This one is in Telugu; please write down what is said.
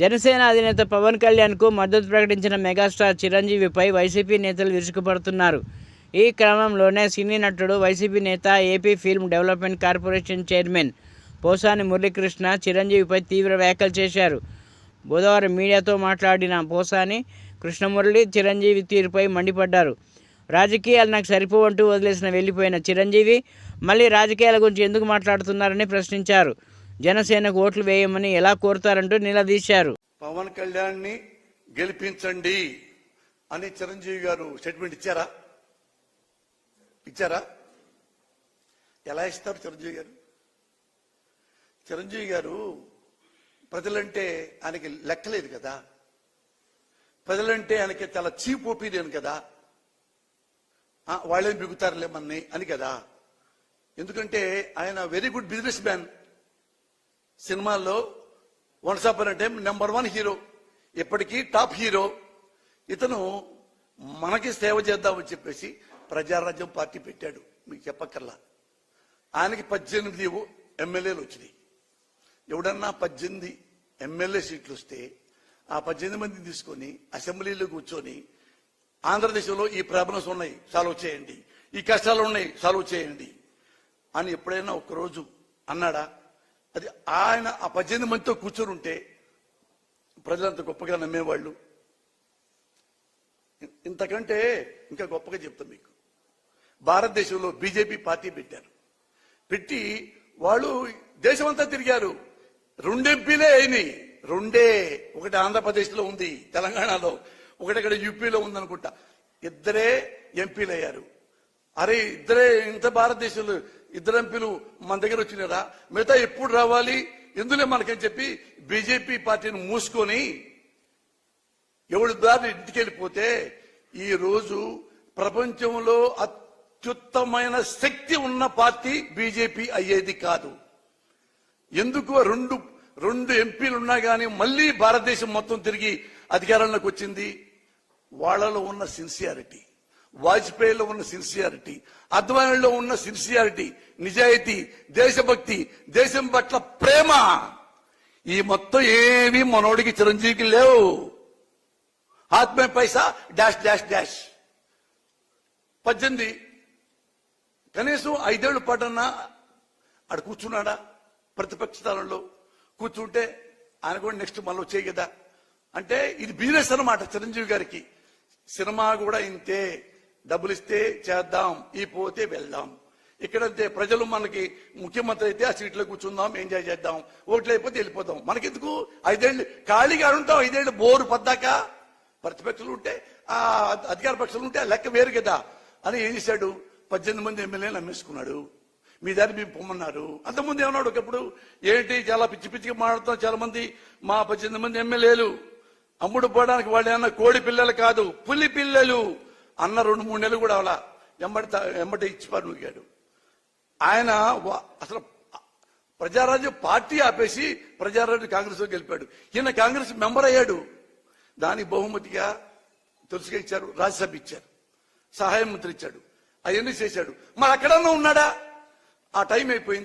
జనసేన అధినేత పవన్ కళ్యాణ్కు మద్దతు ప్రకటించిన మెగాస్టార్ చిరంజీవిపై వైసీపీ నేతలు విరుచుకుపడుతున్నారు. ఈ క్రమంలోనే సినీ నటుడు వైసీపీ నేత AP film development corporation chairman Posani Muralikrishna చిరంజీవిపై తీవ్ర వ్యాఖ్యలు చేశారు. బుధవారం మీడియాతో మాట్లాడిన పోసాని కృష్ణమురళి చిరంజీవి తీరుపై మండిపడ్డారు. రాజకీయాలు నాకు సరిపోవంటూ వదిలేసిన వెళ్ళిపోయిన చిరంజీవి మళ్ళీ రాజకీయాల గురించి ఎందుకు మాట్లాడుతున్నారని ప్రశ్నించారు. జనసేనకు ఓట్లు వేయమని ఎలా కోరుతారంటూ నిలదీశారు. పవన్ కళ్యాణ్ని గెలిపించండి అని చిరంజీవి గారు స్టేట్మెంట్ ఇచ్చారా? ఇచ్చారా? ఎలా ఇస్తారు చిరంజీవి గారు? చిరంజీవి గారు ప్రజలంటే ఆయనకి లెక్కలేదు కదా. ప్రజలంటే ఆయనకి చాలా చీప్ ఒపీనియన్ కదా. వాళ్ళే వాళ్ళేం బిగుతారులే మనని అని కదా. ఎందుకంటే ఆయన వెరీ గుడ్ బిజినెస్ మ్యాన్. సినిమాల్లో once upon time number one hero ఇప్పటికీ టాప్ హీరో ఇతను మనకి సేవ చేద్దామని చెప్పేసి ప్రజారాజ్యం పార్టీ పెట్టాడు. మీకు చెప్పక్కర్లా. ఆయనకి పద్దెనిమిది ఎమ్మెల్యేలు వచ్చినాయి. ఎవడన్నా పద్దెనిమిది ఎమ్మెల్యే సీట్లు వస్తే ఆ పద్దెనిమిది మందిని తీసుకొని అసెంబ్లీలో కూర్చొని ఆంధ్రదేశంలో ఈ ప్రాబ్లమ్స్ ఉన్నాయి సాల్వ్ చేయండి. ఈ కష్టాలు ఉన్నాయి సాల్వ్ చేయండి. అని ఎప్పుడైనా ఒక్కరోజు అన్నాడా? అది ఆయన ఆ పద్దెనిమిది మందితో కూర్చొని ఉంటే ప్రజలంత గొప్పగా నమ్మేవాళ్ళు. ఇంతకంటే ఇంకా గొప్పగా చెప్తాం మీకు. భారతదేశంలో బీజేపీ పార్టీ పెట్టారు. పెట్టి వాళ్ళు దేశమంతా తిరిగారు. రెండు ఎంపీలే అయినాయి. రెండే. ఒకటి ఆంధ్రప్రదేశ్లో ఉంది తెలంగాణలో. ఒకటి ఇక్కడ యూపీలో ఉందనుకుంటా. ఇద్దరే ఎంపీలు అయ్యారు అరే ఇద్దరే ఇంత భారతదేశంలో ఇద్దరు ఎంపీలు మన దగ్గర వచ్చినారా? మిగతా ఎప్పుడు రావాలి? ఎందులే మనకని చెప్పి బీజేపీ పార్టీని మూసుకొని ఎవడి దారి ఇంటికి వెళ్ళిపోతే ఈ రోజు ప్రపంచంలో అత్యుత్తమైన శక్తి ఉన్న పార్టీ బీజేపీ అయ్యేది కాదు. ఎందుకు రెండు రెండు ఎంపీలు ఉన్నా కానీ మళ్ళీ భారతదేశం మొత్తం తిరిగి అధికారంలోకి వచ్చింది? వాళ్ళలో ఉన్న సిన్సియారిటీ. వాజ్పేయిలో ఉన్న సిన్సియారిటీ అద్వానీలో ఉన్న సిన్సియారిటీ నిజాయితీ దేశభక్తి దేశం పట్ల ప్రేమ ఈ మొత్తం ఏవి మనోడికి చిరంజీవికి లేవు. ఆత్మే పైసా డాష్ డాష్ డాష్. పద్దెనిమిది. కనీసం ఐదేళ్ళ పాటన్నా ఆడ కూర్చున్నాడా ప్రతిపక్ష స్థానంలో? కూర్చుంటే ఆయన కూడా నెక్స్ట్ మళ్ళీ వచ్చేయి కదా. అంటే ఇది బిజినెస్ అనమాట చిరంజీవి గారికి. సినిమా కూడా ఇంతే. డబ్బులు ఇస్తే చేద్దాం ఈ పోతే వెళ్దాం. ఇక్కడంతే ప్రజలు మనకి ముఖ్యమంత్రి అయితే ఆ సీట్లో కూర్చుందాం ఎంజాయ్ చేద్దాం ఓట్లు అయిపోతే వెళ్ళిపోదాం మనకెందుకు? ఐదేళ్ళు ఖాళీగా ఉంటాం ఐదేళ్ళు బోరు పద్దాక ప్రతిపక్షులు ఉంటే ఆ అధికార పక్షులు ఉంటే లెక్క వేరు కదా. అని ఏం చేశాడు? పద్దెనిమిది మంది ఎమ్మెల్యేలు అమ్మేసుకున్నాడు. మీ దారి మేము పొమ్మన్నారు. అంతకుముందు ఏమన్నాడు ఒకప్పుడు? ఏంటి చాలా పిచ్చి పిచ్చిగా మాట్లాడుతాం చాలా మంది మా పద్దెనిమిది మంది ఎమ్మెల్యేలు. అమ్ముడు పోవడానికి వాళ్ళు ఏమన్నా కోడి పిల్లలు కాదు పులి పిల్లలు. అన్న రెండు మూడు నెలలు కూడా అలా ఎమ్మటి త- ఎమ్మటి ఇచ్చి పనుగాడు ఆయన అసలు ప్రజారాజ్యం పార్టీ ఆపేసి ప్రజారాజ్యం కాంగ్రెస్లో గెలిపాడు ఈయన కాంగ్రెస్ మెంబర్ అయ్యాడు. దానికి బహుమతిగా తులసిగా ఇచ్చారు రాజ్యసభ ఇచ్చారు. సహాయ మంత్రి ఇచ్చాడు. అవన్నీ చేశాడు. మరి అక్కడన్నా ఉన్నాడా? ఆ టైం అయిపోయింది.